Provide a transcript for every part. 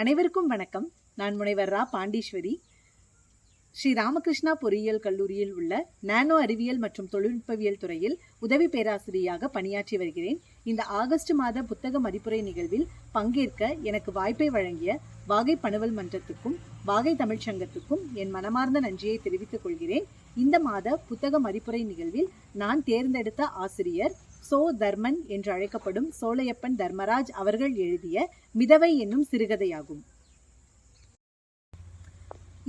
அனைவருக்கும் வணக்கம். நான் முனைவர் ரா. பாண்டீஸ்வரி. ஸ்ரீ ராமகிருஷ்ணா பொறியியல் கல்லூரியில் உள்ள நானோ அறிவியல் மற்றும் தொழில்நுட்பவியல் துறையில் உதவி பேராசிரியராக பணியாற்றி வருகிறேன். இந்த ஆகஸ்ட் மாத புத்தக மதிப்புரை நிகழ்வில் பங்கேற்க எனக்கு வாய்ப்பை வழங்கிய வாகை பணுவல் மன்றத்துக்கும் வாகை தமிழ்ச்சங்கத்துக்கும் என் மனமார்ந்த நன்றியை தெரிவித்துக் கொள்கிறேன். இந்த மாத புத்தக மதிப்புரை நிகழ்வில் நான் தேர்ந்தெடுத்த ஆசிரியர் சோ தர்மன் என்று அழைக்கப்படும் சோலையப்பன் தர்மராஜ் அவர்கள் எழுதிய மிதவை என்னும் சிறுகதையாகும்.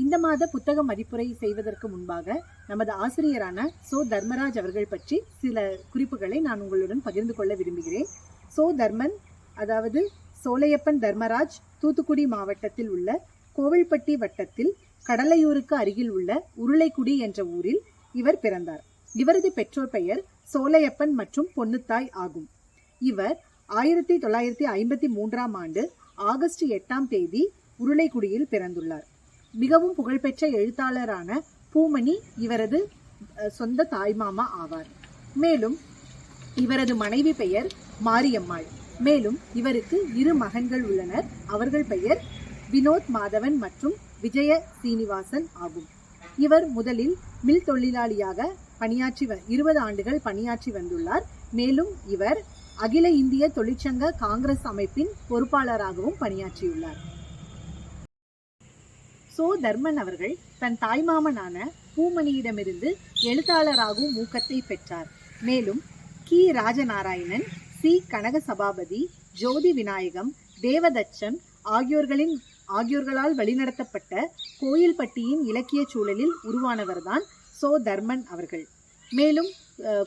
இந்த மாத புத்தக மதிப்புரை செய்வதற்கு முன்பாக நமது ஆசிரியரான சோ தர்மராஜ் அவர்கள் பற்றி சில குறிப்புகளை நான் உங்களுடன் பகிர்ந்து கொள்ள விரும்புகிறேன். சோ தர்மன் அதாவது சோலையப்பன் தர்மராஜ் தூத்துக்குடி மாவட்டத்தில் உள்ள கோவில்பட்டி வட்டத்தில் கடலையூருக்கு அருகில் உள்ள உருளைக்குடி என்ற ஊரில் இவர் பிறந்தார். இவரது பெற்றோர் பெயர் சோலையப்பன் மற்றும் பொன்னுத்தாய் ஆகும். இவர் ஆயிரத்தி தொள்ளாயிரத்தி ஐம்பத்தி மூன்றாம் ஆண்டு ஆகஸ்ட் எட்டாம் தேதி உருளைக்குடியில் பிறந்துள்ளார். மிகவும் புகழ்பெற்ற எழுத்தாளரான பூமணி இவரது சொந்த தாய்மாமா ஆவார். மேலும் இவரது மனைவி பெயர் மாரியம்மாள். மேலும் இவருக்கு இரு மகன்கள் உள்ளனர். அவர்கள் பெயர் வினோத் மாதவன் மற்றும் விஜய சீனிவாசன் ஆகும். இவர் முதலில் மில் தொழிலாளியாக பணியாற்றி வ இருபது ஆண்டுகள் பணியாற்றி வந்துள்ளார். மேலும் இவர் அகில இந்திய தொழிற்சங்க காங்கிரஸ் அமைப்பின் பொறுப்பாளராகவும் பணியாற்றியுள்ளார். சோ தர்மன் அவர்கள் தன் தாய்மாமனான பூமணியிடமிருந்து எழுத்தாளராகவும் ஊக்கத்தை பெற்றார். மேலும் கி. ராஜநாராயணன் சி. கனக சபாபதி ஜோதி விநாயகம் தேவதச்சன் ஆகியோர்களின் ஆகியோர்களால் வழிநடத்தப்பட்ட கோயில்பட்டியின் இலக்கிய சூழலில் உருவானவர்தான் சோ தர்மன் அவர்கள். மேலும்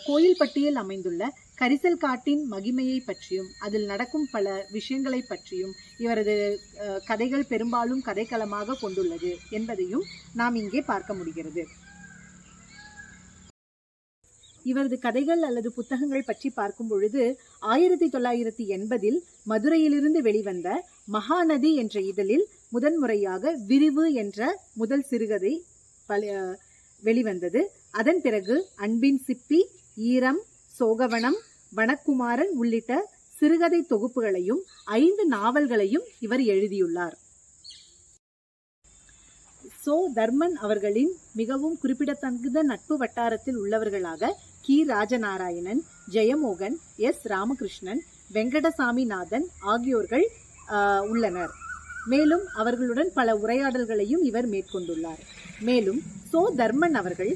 கோயில்பட்டியில் அமைந்துள்ள கரிசல் காட்டின் மகிமையை பற்றியும் அதில் நடக்கும் பல விஷயங்களை பற்றியும் இவரது கதைகள் பெரும்பாலும் கதைக்களமாக கொண்டுள்ளது என்பதையும் நாம் இங்கே பார்க்க முடிகிறது. இவரது கதைகள் அல்லது புத்தகங்கள் பற்றி பார்க்கும் பொழுது ஆயிரத்தி தொள்ளாயிரத்தி எண்பதில் மதுரையிலிருந்து வெளிவந்த மகாநதி என்ற இதழில் முதன்முறையாக விரிவு என்ற முதல் சிறுகதை பல வெளிவந்தது. அதன் பிறகு அன்பின் சிப்பி ஈரம் சோகவனம் வனக்குமாரன் உள்ளிட்ட சிறுகதை தொகுப்புகளையும் ஐந்து நாவல்களையும் இவர் எழுதியுள்ளார். சோ. தர்மன் அவர்களின் மிகவும் குறிப்பிடத்தகுந்த நட்பு வட்டாரத்தில் உள்ளவர்களாக கி. ராஜநாராயணன் ஜெயமோகன் எஸ். ராமகிருஷ்ணன் வெங்கடசாமிநாதன் ஆகியோர்கள் ஆஹ், உள்ளனர். மேலும் அவர்களுடன் பல உரையாடல்களையும் இவர் மேற்கொண்டுள்ளார். மேலும் சோ தர்மன் அவர்கள்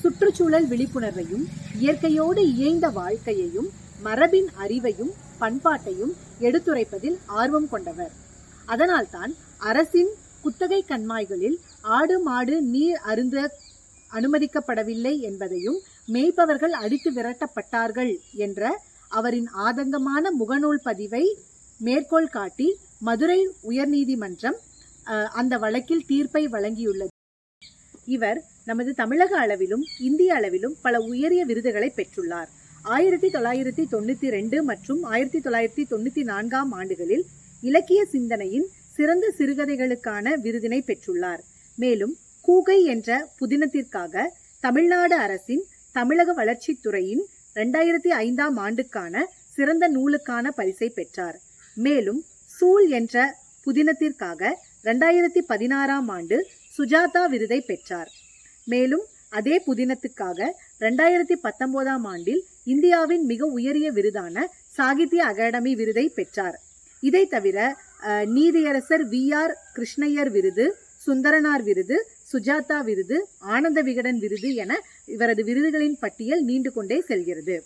சுற்றுச்சூழல் விழிப்புணர்வையும் இயற்கையோடு இயைந்த வாழ்க்கையையும் மரபின் அறிவையும் பண்பாட்டையும் எடுத்துரைப்பதில் ஆர்வம் கொண்டவர். அதனால்தான் அரசின் குத்தகை கண்மாய்களில் ஆடு மாடு நீர் அருந்த அனுமதிக்கப்படவில்லை என்பதையும் மேய்ப்பவர்கள் அடித்து விரட்டப்பட்டார்கள் என்ற அவரின் ஆதங்கமான முகநூல் பதிவை மேற்கோள் காட்டி மதுரை உயர்நீதிமன்றம் அஹ், அந்த வழக்கில் தீர்ப்பை வழங்கியுள்ளது. இவர் நமது தமிழக அளவிலும் இந்திய அளவிலும் பல உயரிய விருதுகளை பெற்றுள்ளார். ஆயிரத்தி தொள்ளாயிரத்தி தொண்ணூற்றி ரெண்டு மற்றும் ஆயிரத்தி தொள்ளாயிரத்தி தொண்ணூற்றி நான்காம் ஆண்டுகளில் இலக்கிய சிந்தனையின் சிறந்த சிறுகதைகளுக்கான விருதினை பெற்றுள்ளார். மேலும் கூகை என்ற புதினத்திற்காக தமிழ்நாடு அரசின் தமிழக வளர்ச்சித்துறையின் ரெண்டாயிரத்தி ஐந்தாம் ஆண்டுக்கான சிறந்த நூலுக்கான பரிசை பெற்றார். மேலும் சூல் என்ற புதினத்திற்காக ரெண்டாயிரத்தி பதினாறாம் ஆண்டு சுஜாதா விருதை பெற்றார். மேலும் அதே புதினத்துக்காக ரெண்டாயிரத்தி பத்தொன்பதாம் ஆண்டில் இந்தியாவின் மிக உயரிய விருதான சாகித்ய அகாடமி விருதை பெற்றார். இதை தவிர அஹ், நீதியரசர் வி. ஆர். கிருஷ்ணய்யர் விருது சுந்தரனார் விருது சுஜாதா விருது ஆனந்த விகடன் விருது என இவரது விருதுகளின் பட்டியல் நீண்டு கொண்டே செல்கிறது.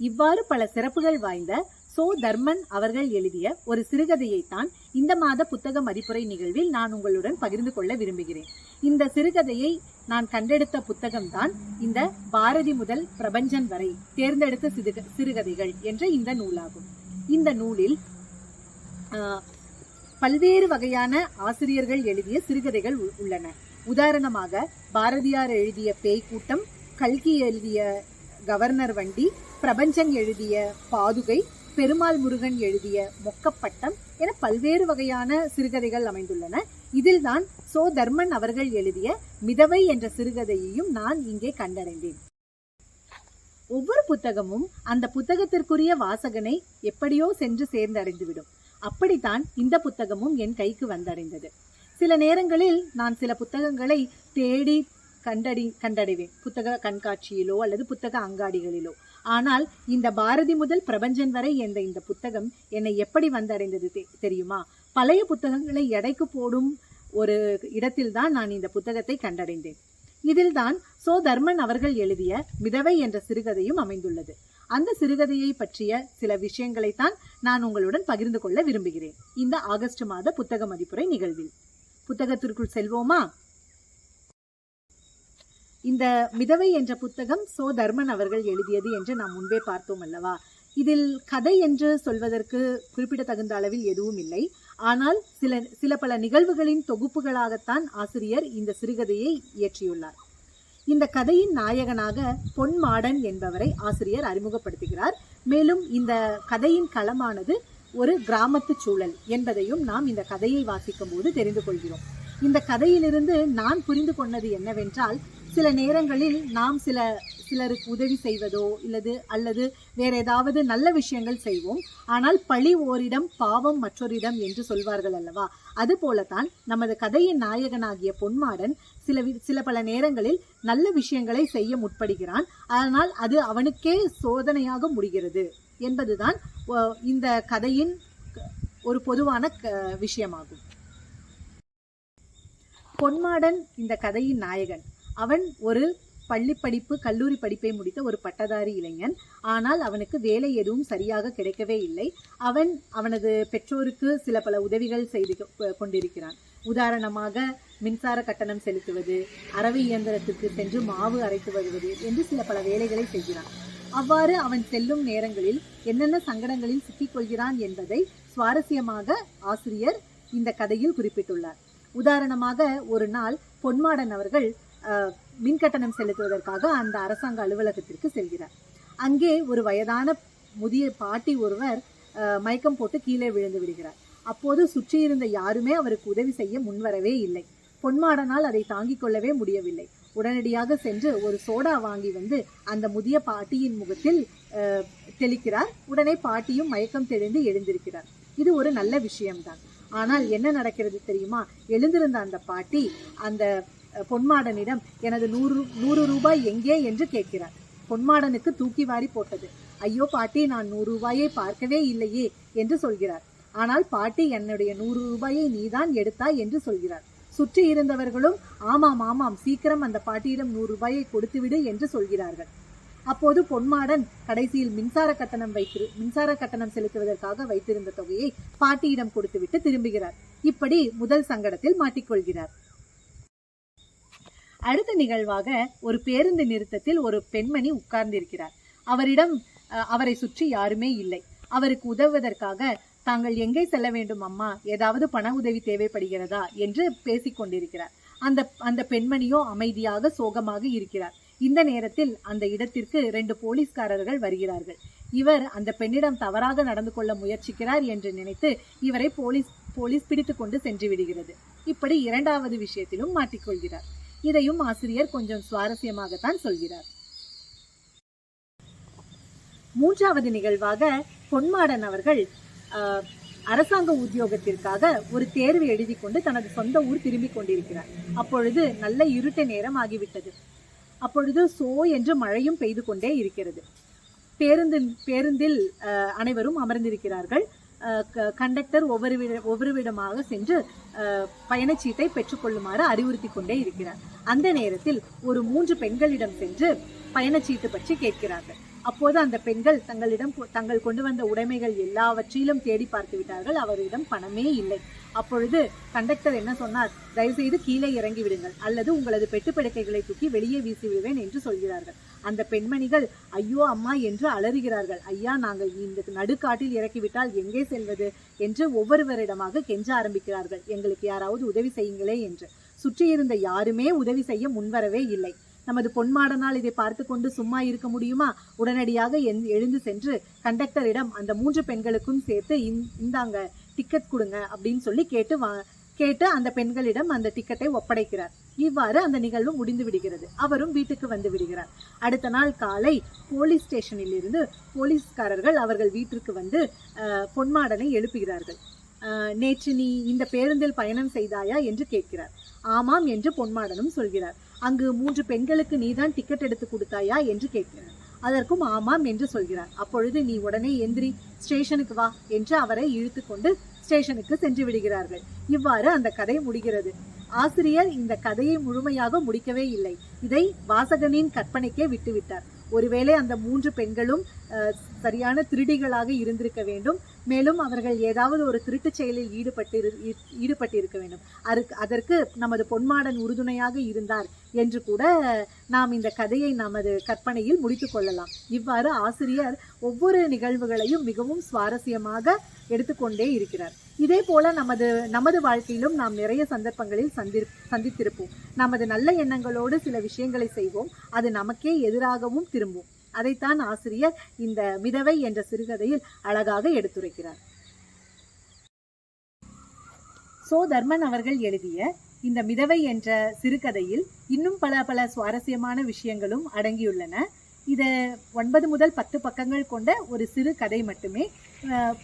இவ்வாறு பல சிறப்புகள் வாய்ந்த சோ தர்மன் அவர்கள் எழுதிய ஒரு சிறுகதையை தான் இந்த மாத புத்தக மதிப்புரை நிகழ்வில் நான் உங்களுடன் பகிர்ந்து கொள்ள விரும்புகிறேன். இந்த சிறுகதையை நான் கண்டெடுத்த புத்தகம்தான் இந்த பாரதி முதல் பிரபஞ்சன் வரை தேர்ந்தெடுத்த சிறுக- சிறுகதைகள் என்ற இந்த நூலாகும். இந்த நூலில் ஆஹ், பல்வேறு வகையான ஆசிரியர்கள் எழுதிய சிறுகதைகள் உள்ளன. உதாரணமாக பாரதியார் எழுதிய பேய் கூட்டம் கல்கி எழுதிய கவர்னர் வண்டி பிரபஞ்சன் எழுதிய பாதுகை பெருமாள் முருகன் எழுதிய மொக்கப்பட்டம் என பல்வேறு வகையான சிறுகதைகள் அமைந்துள்ளன. இதில்தான் சோ தர்மன் அவர்கள் எழுதிய மிதவை என்ற சிறுகதையையும் நான் இங்கே கண்டடைந்தேன். ஒவ்வொரு புத்தகமும் அந்த புத்தகத்திற்குரிய வாசகனை எப்படியோ சென்று சேர்ந்தடைந்துவிடும். அப்படித்தான் இந்த புத்தகமும் என் கைக்கு வந்தடைந்தது. சில நேரங்களில் நான் சில புத்தகங்களை தேடி கண்டடி கண்டடைவேன். புத்தக கண்காட்சியிலோ அல்லது புத்தக அங்காடிகளிலோ. ஆனால் இந்த பாரதி முதல் பிரபஞ்சன் வரை என்ற இந்த புத்தகம் என்னை எப்படி வந்தடைந்தது தெ- தெரியுமா? பழைய புத்தகங்களை எடைக்கு போடும் ஒரு இடத்தில்தான் நான் இந்த புத்தகத்தை கண்டடைந்தேன். இதில்தான் சோ. தர்மன் அவர்கள் எழுதிய மிதவை என்ற சிறுகதையும் அமைந்துள்ளது. அந்த சிறுகதையை பற்றிய சில விஷயங்களைத்தான் நான் உங்களுடன் பகிர்ந்து கொள்ள விரும்புகிறேன். இந்த ஆகஸ்ட் மாத புத்தக மதிப்புரை நிகழ்வில். புத்தகத்திற்குள் செல்வோமா? இந்த மிதவை என்ற புத்தகம் சோ தர்மன் அவர்கள் எழுதியது என்று நாம் முன்பே பார்த்தோம் அல்லவா? இதில் கதை என்று சொல்வதற்கு குறிப்பிடத்தகுந்த அளவில் எதுவும் இல்லை. ஆனால் சில சில பல நிகழ்வுகளின் தொகுப்புகளாகத்தான் ஆசிரியர் இந்த சிறுகதையை இயற்றியுள்ளார். இந்த கதையின் நாயகனாக பொன் மாடன் என்பவரை ஆசிரியர் அறிமுகப்படுத்துகிறார். மேலும் இந்த கதையின் களமானது ஒரு கிராமத்து சூழல் என்பதையும் நாம் இந்த கதையை வாசிக்கும் போது தெரிந்து கொள்கிறோம். இந்த கதையிலிருந்து நான் புரிந்து கொண்டது என்னவென்றால் சில நேரங்களில் நாம் சில சிலருக்கு உதவி செய்வதோ இல்லது அல்லது வேற ஏதாவது நல்ல விஷயங்கள் செய்வோம். ஆனால் பழி ஓரிடம் பாவம் மற்றொரிடம் என்று சொல்வார்கள் அல்லவா? அது போலத்தான் நமது கதையின் நாயகனாகிய பொன்மாடன் சில வி- சில பல நேரங்களில் நல்ல விஷயங்களை செய்ய முற்படுகிறான். ஆனால் அது அவனுக்கே சோதனையாக முடிகிறது என்பதுதான் இந்த கதையின் ஒரு பொதுவான க- விஷயமாகும். பொன்மாடன் இந்த கதையின் நாயகன். அவன் ஒரு பள்ளி படிப்பு கல்லூரி படிப்பை முடித்த ஒரு பட்டதாரி இளைஞன். ஆனால் அவனுக்கு வேலை எதுவும் சரியாக கிடைக்கவே இல்லை. அவன் அவனது பெற்றோருக்கு சில பல உதவிகள் செய்து கொ- கொண்டிருக்கிறான். உதாரணமாக மின்சார கட்டணம் செலுத்துவது அரவை இயந்திரத்திற்கு சென்று மாவு அரைத்து வருவது என்று சில பல வேலைகளை செய்கிறான். அவ்வாறு அவன் செல்லும் நேரங்களில் என்னென்ன சங்கடங்களில் சிக்கிக்கொள்கிறான் என்பதை சுவாரஸ்யமாக ஆசிரியர் இந்த கதையில் குறிப்பிட்டுள்ளார். உதாரணமாக ஒரு நாள் பொன்மாடன் அவர்கள் மின் கட்டணம் செலுத்துவதற்காக அந்த அரசாங்க அலுவலகத்திற்கு செல்கிறார். அங்கே ஒரு வயதான முதிய பாட்டி ஒருவர் மயக்கம் போட்டு கீழே விழுந்து விடுகிறார். அப்போது சுற்றியிருந்த யாருமே அவருக்கு உதவி செய்ய முன்வரவே இல்லை. பொன்மாடனால் அதை தாங்கிக் கொள்ளவே முடியவில்லை. உடனடியாக சென்று ஒரு சோடா வாங்கி வந்து அந்த முதிய பாட்டியின் முகத்தில் தெளிக்கிறார். உடனே பாட்டியும் மயக்கம் தெளிந்து எழுந்திருக்கிறார். இது ஒரு நல்ல விஷயம்தான். ஆனால் என்ன நடக்கிறது தெரியுமா? எழுந்திருந்த அந்த பாட்டி அந்த பொன்மாடனிடம் எனது நூறு நூறு ரூபாய் எங்கே என்று கேட்கிறார். பொன்மாடனுக்கு தூக்கி வாரி போட்டது. ஐயோ பாட்டி நான் நூறு ரூபாயை பார்க்கவே இல்லையே என்று சொல்கிறார். ஆனால் பாட்டி என்னுடைய நூறு ரூபாயை நீதான் எடுத்தாய் என்று சொல்கிறார். சுற்றி இருந்தவர்களும் ஆமாம் ஆமாம் சீக்கிரம் அந்த பாட்டியிடம் நூறு ரூபாயை கொடுத்துவிடு என்று சொல்கிறார்கள். அப்போது பொன்மாடன் கடைசியில் மின்சார கட்டணம் வைத்திரு மின்சார கட்டணம் செலுத்துவதற்காக வைத்திருந்த தொகையை பாட்டியிடம் கொடுத்துவிட்டு திரும்புகிறார். இப்படி முதல் சங்கடத்தில் மாட்டிக்கொள்கிறார். அடுத்த நிகழ்வாக ஒரு பேருந்து நிறுத்தத்தில் ஒரு பெண்மணி உட்கார்ந்திருக்கிறார். அவரிடம் அஹ், அவரை சுற்றி யாருமே இல்லை. அவருக்கு உதவுவதற்காக தாங்கள் எங்கே செல்ல வேண்டும் அம்மா? ஏதாவது பண உதவி தேவைப்படுகிறதா? என்று பேசிக்கொண்டிருக்கிறார் அந்த அந்த பெண்மணியோ அமைதியாக சோகமாக இருக்கிறார். இந்த நேரத்தில் அந்த இடத்திற்கு ரெண்டு போலீஸ்காரர்கள் வருகிறார்கள். இவர் அந்த பெண்ணிடம் தவறாக நடந்து கொள்ள முயற்சிக்கிறார் என்று நினைத்து இவரை போலீஸ் போலீஸ் பிடித்து கொண்டு சென்று விடுகிறது. இப்படி இரண்டாவது விஷயத்திலும் மாட்டிக்கொள்கிறார். இதையும் ஆசிரியர் கொஞ்சம் சுவாரஸ்யமாகத்தான் சொல்கிறார். மூன்றாவது நிகழ்வாக பொன்மாடன் அவர்கள் ஆஹ், அரசாங்க உத்தியோகத்திற்காக ஒரு தேர்வு எழுதி கொண்டு தனது சொந்த ஊர் திரும்பிக் கொண்டிருக்கிறார். அப்பொழுது நல்ல இருட்ட நேரம் ஆகிவிட்டது. அப்பொழுது சோ என்று மழையும் பெய்து கொண்டே இருக்கிறது. பேருந்து பேருந்தில் அனைவரும் அமர்ந்திருக்கிறார்கள். கண்டக்டர் ஒவ்வொரு விட ஒவ்வொரு விடமாக சென்று பயணச்சீட்டை பெற்றுக்கொள்ளுமாறு அறிவுறுத்தி கொண்டே இருக்கிறார். அந்த நேரத்தில் ஒரு மூன்று பெண்களிடம் சென்று பயணச்சீட்டு பற்றி கேட்கிறார்கள். அப்போது அந்த பெண்கள் தங்களிடம் கொ- தங்கள் கொண்டு வந்த உடைமைகள் எல்லாவற்றிலும் தேடி பார்த்து விட்டார்கள். அவரிடம் பணமே இல்லை. அப்பொழுது கண்டக்டர் என்ன சொன்னார்? தயவுசெய்து கீழே இறங்கி விடுங்கள். அல்லது உங்களது பெட்டுப்படுக்கைகளை தூக்கி வெளியே வீசி விடுவேன் என்று சொல்கிறார்கள். அந்த பெண்மணிகள் ஐயோ அம்மா என்று அலறுகிறார்கள். ஐயா நாங்கள் இந்த நடுக்காட்டில் இறக்கிவிட்டால் எங்கே செல்வது? என்று ஒவ்வொருவரிடமாக கெஞ்ச ஆரம்பிக்கிறார்கள். எங்களுக்கு யாராவது உதவி செய்யுங்களே என்று. சுற்றியிருந்த யாருமே உதவி செய்ய முன்வரவே இல்லை. நமது பொன்மாடனால் இதை பார்த்து கொண்டு சும்மா இருக்க முடியுமா? உடனடியாக எந்- எழுந்து சென்று கண்டக்டரிடம் அந்த மூன்று பெண்களுக்கும் சேர்த்து இந்தாங்க டிக்கெட் கொடுங்க அப்படின்னு சொல்லி கேட்டு வா கேட்டு அந்த பெண்களிடம் அந்த டிக்கெட்டை ஒப்படைக்கிறார். இவ்வாறு அந்த நிகழ்வு முடிந்து விடுகிறது. அவரும் வீட்டுக்கு வந்து விடுகிறார். அடுத்த நாள் காலை போலீஸ் ஸ்டேஷனில் இருந்து போலீஸ்காரர்கள் அவர்கள் வீட்டிற்கு வந்து பொன்மாடனை எழுப்புகிறார்கள். நேற்று நீ இந்த பேருந்தில் பயணம் செய்தாயா என்று கேட்கிறார். ஆமாம் என்று பொன்மாடனும் சொல்கிறார். அங்கு மூன்று பெண்களுக்கு நீதான் டிக்கெட் எடுத்து கொடுத்தாயா என்று கேட்கிறார். அதற்கும் ஆமாம் என்று சொல்கிறார். அப்பொழுது நீ உடனே எந்திரி ஸ்டேஷனுக்கு வா என்று அவரை இழுத்து கொண்டு ஸ்டேஷனுக்கு சென்று விடுகிறார்கள். இவ்வாறு அந்த கதை முடிகிறது. ஆசிரியர் இந்த கதையை முழுமையாக முடிக்கவே இல்லை. இதை வாசகனின் கற்பனைக்கே விட்டுவிட்டார். ஒருவேளை அந்த மூன்று பெண்களும் சரியான திருடிகளாக இருந்திருக்க வேண்டும். மேலும் அவர்கள் ஏதாவது ஒரு திருட்டுச் செயலில் ஈடுபட்டு ஈடுபட்டிருக்க வேண்டும். அதுக்கு அதற்கு நமது பொன்மாடன் உறுதுணையாக இருந்தார் என்று கூட நாம் இந்த கதையை நமது கற்பனையில் முடித்து கொள்ளலாம். இவ்வாறு ஆசிரியர் ஒவ்வொரு நிகழ்வுகளையும் மிகவும் சுவாரஸ்யமாக எடுத்துக்கொண்டே இருக்கிறார். இதே போல நமது நமது வாழ்க்கையிலும் நாம் நிறைய சந்தர்ப்பங்களில் சந்தி சந்தித்திருப்போம். நமது நல்ல எண்ணங்களோடு சில விஷயங்களை செய்வோம். அது நமக்கே எதிராகவும் திரும்பும். அதைத்தான் ஆசிரியர் இந்த மிதவை என்ற சிறுகதையில் அழகாக எடுத்துரைக்கிறார். சோ தர்மன் அவர்கள் எழுதிய இந்த மிதவை என்ற சிறுகதையில் இன்னும் பல பல சுவாரஸ்யமான விஷயங்களும் அடங்கியுள்ளன. இது ஒன்பது முதல் பத்து பக்கங்கள் கொண்ட ஒரு சிறு கதை மட்டுமே.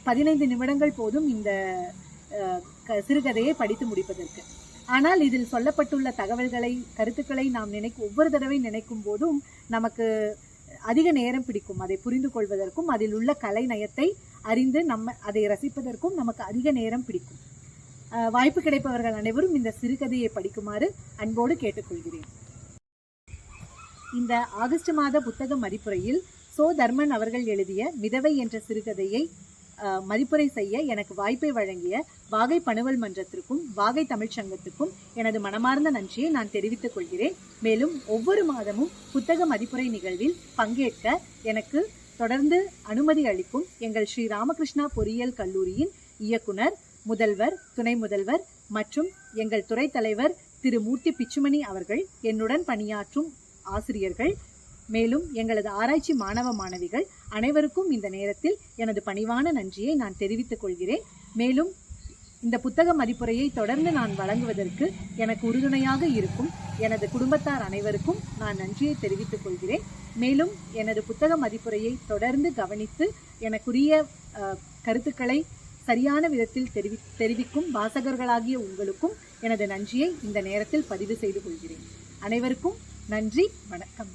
பதினைந்து நிமிடங்கள் போதும் இந்த சிறுகதையை படித்து முடிப்பதற்கு. ஆனால் இதில் சொல்லப்பட்டுள்ள தகவல்களை கருத்துக்களை நாம் நினைக்கும் ஒவ்வொரு தடவை நினைக்கும் போதும் நமக்கு அதிக நேரம் பிடிக்கும். அதை புரிந்து கொள்வதற்கும் அதில் உள்ள கலை நயத்தை அறிந்து நம்ம அதை ரசிப்பதற்கும் நமக்கு அதிக நேரம் பிடிக்கும். வாய்ப்பு கிடைப்பவர்கள் அனைவரும் இந்த சிறுகதையை படிக்குமாறு அன்போடு கேட்டுக்கொள்கிறேன். இந்த ஆகஸ்ட் மாத புத்தக மதிப்புரையில் சோ தர்மன் அவர்கள் எழுதிய மிதவை என்ற சிறுகதையை மதிப்புரை செய்ய எனக்கு வாய்ப்பை வழங்கிய வாகை பணுவல் மன்றத்திற்கும் வாகை தமிழ்ச்சங்கத்துக்கும் எனது மனமார்ந்த நன்றியை நான் தெரிவித்துக் கொள்கிறேன். மேலும் ஒவ்வொரு மாதமும் புத்தக மதிப்புரை நிகழ்வில் பங்கேற்க எனக்கு தொடர்ந்து அனுமதி அளிக்கும் எங்கள் ஸ்ரீ ராமகிருஷ்ணா பொறியியல் கல்லூரியின் இயக்குனர் முதல்வர் துணை முதல்வர் மற்றும் எங்கள் துறை தலைவர் திரு மூர்த்தி பிச்சுமணி அவர்கள் என்னுடன் பணியாற்றும் ஆசிரியர்கள் மேலும் எங்களது ஆராய்ச்சி மாணவ மாணவிகள் அனைவருக்கும் இந்த நேரத்தில் எனது பணிவான நன்றியை நான் தெரிவித்துக் கொள்கிறேன். மேலும் இந்த புத்தக மதிப்புரையை தொடர்ந்து நான் வழங்குவதற்கு எனக்கு உறுதுணையாக இருக்கும் எனது குடும்பத்தார் அனைவருக்கும் நான் நன்றியை தெரிவித்துக் கொள்கிறேன். மேலும் எனது புத்தக மதிப்புரையை தொடர்ந்து கவனித்து எனக்குரிய கருத்துக்களை சரியான விதத்தில் தெரிவி தெரிவிக்கும் வாசகர்களாகிய உங்களுக்கும் எனது நன்றியை இந்த நேரத்தில் பதிவு செய்து கொள்கிறேன். அனைவருக்கும் நன்றி வணக்கம்.